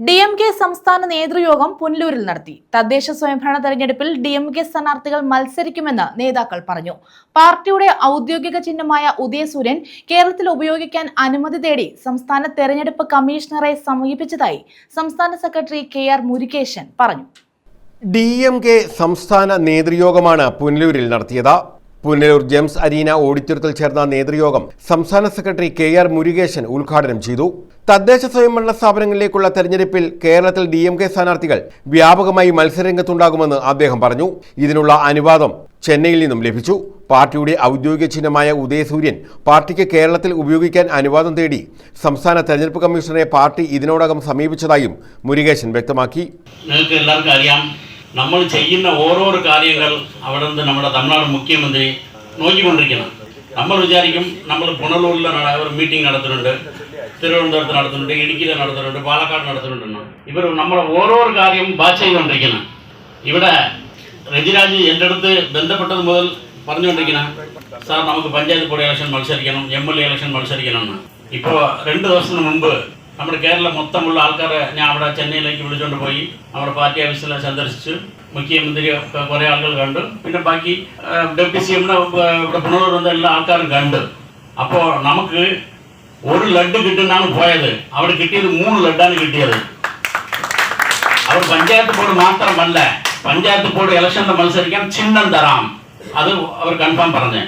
D M K സംസ്ഥാന നേതൃയോഗം പുനലൂരിൽ നടത്തി. തദ്ദേശ സ്വയംഭരണ തെരഞ്ഞെടുപ്പിൽ ഡി എം കെ സ്ഥാനാർത്ഥികൾ മത്സരിക്കുമെന്ന് നേതാക്കൾ പറഞ്ഞു. പാർട്ടിയുടെ ഔദ്യോഗിക ചിഹ്നമായ ഉദയസൂര്യൻ കേരളത്തിൽ ഉപയോഗിക്കാൻ അനുമതി തേടി സംസ്ഥാന തെരഞ്ഞെടുപ്പ് കമ്മീഷണറെ സമീപിച്ചതായി സംസ്ഥാന സെക്രട്ടറി കെ ആർ മുരുകേശൻ പറഞ്ഞു. ഡി എം കെ സംസ്ഥാന നേതൃയോഗമാണ് പുനലൂരിൽ നടത്തിയത്. പുനലൂർ ജെംസ് അരീന ഓഡിറ്റോറിയത്തിൽ ചേർന്ന നേതൃയോഗം സംസ്ഥാന സെക്രട്ടറി കെ ആർ മുരുകേശൻ ഉദ്ഘാടനം ചെയ്തു. തദ്ദേശ സ്വയംഭരണ സ്ഥാപനങ്ങളിലേക്കുള്ള തെരഞ്ഞെടുപ്പിൽ കേരളത്തിൽ ഡി എം കെ സ്ഥാനാർത്ഥികൾ വ്യാപകമായി മത്സരരംഗത്തുണ്ടാകുമെന്ന് അദ്ദേഹം പറഞ്ഞു. ഇതിനുള്ള അനുവാദം ചെന്നൈയിൽ നിന്നും ലഭിച്ചു. പാർട്ടിയുടെ ഔദ്യോഗിക ചിഹ്നമായ ഉദയസൂര്യൻ പാർട്ടിക്ക് കേരളത്തിൽ ഉപയോഗിക്കാൻ അനുവാദം തേടി സംസ്ഥാന തെരഞ്ഞെടുപ്പ് കമ്മീഷണറെ പാർട്ടി ഇതിനോടകം സമീപിച്ചതായും മുരുകേശൻ വ്യക്തമാക്കി. നിങ്ങൾക്ക് എല്ലാവർക്കും അറിയാം. നമ്മൾ ചെയ്യുന്ന ഓരോരോ കാര്യങ്ങൾ അവിടെ നിന്ന് നമ്മുടെ തമിഴ്നാട് മുഖ്യമന്ത്രി നോക്കിക്കൊണ്ടിരിക്കണം നമ്മൾ വിചാരിക്കും നമ്മൾ പുനലൂരിൽ നട- ഒരു മീറ്റിംഗ് നടത്തുന്നുണ്ട് തിരുവനന്തപുരത്ത് നടത്തുന്നുണ്ട് ഇടുക്കിയിൽ നടത്തുന്നുണ്ട് പാലക്കാട് നടത്തുന്നുണ്ട് ഇവർ നമ്മളെ ഓരോരോ കാര്യം ബാച്ച് ചെയ്തുകൊണ്ടിരിക്കണം ഇവിടെ രജിരാജ് എൻ്റെ അടുത്ത് ബന്ധപ്പെട്ടത് മുതൽ പറഞ്ഞുകൊണ്ടിരിക്കണം സാർ നമുക്ക് പഞ്ചായത്ത് ബോർഡ് ഇലക്ഷൻ മത്സരിക്കണം എം എൽ എ ഇലക്ഷൻ മത്സരിക്കണം എന്ന് ഇപ്പോൾ രണ്ട് ദിവസത്തിന് മുമ്പ് നമ്മുടെ കേരളം മൊത്തമുള്ള ആൾക്കാരെ ഞാൻ അവിടെ ചെന്നൈയിലേക്ക് വിളിച്ചുകൊണ്ട് പോയി. നമ്മുടെ പാർട്ടി ഓഫീസിലെ സന്ദർശിച്ചു. മുഖ്യമന്ത്രി കുറേ ആളുകൾ കണ്ടു. പിന്നെ ബാക്കി ഡെപ്യൂട്ടി സി എമ്മിനെ ഇവിടെ പുനലൂർ വന്ന എല്ലാ ആൾക്കാരും കണ്ട്. അപ്പോൾ നമുക്ക് ഒരു ലഡ് കിട്ടുന്നാണ് പോയത്. അവിടെ കിട്ടിയത് മൂന്ന് ലഡാണ് കിട്ടിയത്. അവർ പഞ്ചായത്ത് ബോർഡ് മാത്രമല്ല പഞ്ചായത്ത് ബോർഡ് ഇലക്ഷനിൽ മത്സരിക്കാൻ ചിഹ്നം തരാം. അത് അവർ കൺഫേം പറഞ്ഞ്.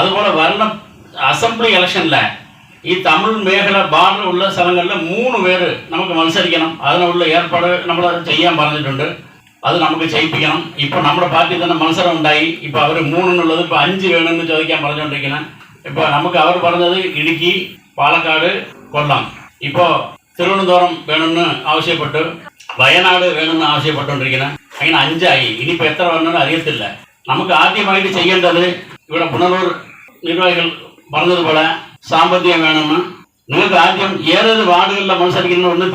അതുപോലെ വരണം അസംബ്ലി ഇലക്ഷനിലെ ഈ തമിഴ് മേഖല ബാർഡർ ഉള്ള സ്ഥലങ്ങളിൽ മൂന്ന് പേര് നമുക്ക് മത്സരിക്കണം അതിനുള്ള ഏർപ്പാട് നമ്മൾ ചെയ്യാൻ പറഞ്ഞിട്ടുണ്ട് അത് നമുക്ക് ചെയ്യിപ്പിക്കണം ഇപ്പൊ നമ്മുടെ പാർട്ടി തന്നെ മത്സരം ഉണ്ടായി ഇപ്പൊ അവർ മൂന്നെന്നുള്ളത് ഇപ്പൊ അഞ്ച് വേണമെന്ന് ചോദിക്കാൻ പറഞ്ഞുകൊണ്ടിരിക്കണം ഇപ്പൊ നമുക്ക് അവർ പറഞ്ഞത് ഇടുക്കി പാലക്കാട് കൊല്ലം ഇപ്പോ തിരുവനന്തപുരം വേണമെന്ന് ആവശ്യപ്പെട്ട് വയനാട് വേണമെന്ന് ആവശ്യപ്പെട്ടുകൊണ്ടിരിക്കുന്നത് അങ്ങനെ അഞ്ചായി ഇനിയിപ്പോൾ എത്ര വേണമെന്ന് അറിയത്തില്ല നമുക്ക് ആദ്യമായിട്ട് ചെയ്യേണ്ടത് ഇവിടെ പുനലൂർ നിർവാഹികൾ പറഞ്ഞതുപോലെ സാമ്പത്തികം വേണമെന്ന്. നിങ്ങൾക്ക് ആദ്യം ഏതൊരു വാർഡുകളിലെ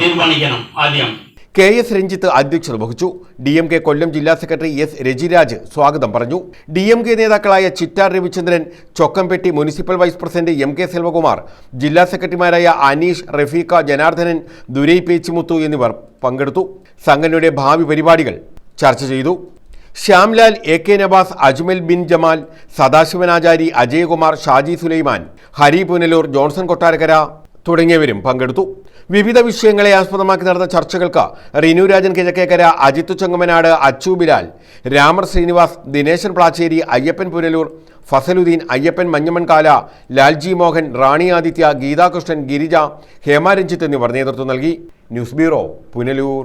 തീരുമാനിക്കണം ആദ്യം. കെ എസ് രഞ്ജിത്ത് അധ്യക്ഷത വഹിച്ചു. ഡി എം കെ കൊല്ലം ജില്ലാ സെക്രട്ടറി എസ് രജിരാജ് സ്വാഗതം പറഞ്ഞു. ഡി എം കെ നേതാക്കളായ Chittar Ravichandran Chokkampatti municipal vice president M K Selvakumar ജില്ലാ സെക്രട്ടറിമാരായ അനീഷ് റഫീഖ ജനാർദ്ദനൻ ദുരൈ പേച്ചിമുത്തു എന്നിവർ പങ്കെടുത്തു. സംഘടനയുടെ ഭാവി പരിപാടികൾ ചർച്ച ചെയ്തു. Shyamlal A K Navas Ajmal bin Jamal Sadasivanachari Ajayakumar Shaji Sulaiman Hari Punalur Johnson Kottarakkara തുടങ്ങിയവരും പങ്കെടുത്തു. വിവിധ വിഷയങ്ങളെ ആസ്പദമാക്കി നടന്ന ചർച്ചകൾക്ക് റിനു രാജൻ കിഴക്കേക്കര അജിത്തു ചെങ്ങമനാട് അച്ചു ബിലാൽ രാമർ ശ്രീനിവാസ് ദിനേശൻ പ്ലാച്ചേരി അയ്യപ്പൻ പുനലൂർ ഫസലുദ്ദീൻ അയ്യപ്പൻ മഞ്ഞമൺകാല ലാൽജി മോഹൻ റാണി ആദിത്യ ഗീതാകൃഷ്ണൻ ഗിരിജ ഹേമ രഞ്ജിത്ത് എന്നിവർ നേതൃത്വം നൽകി. News bureau Punalur.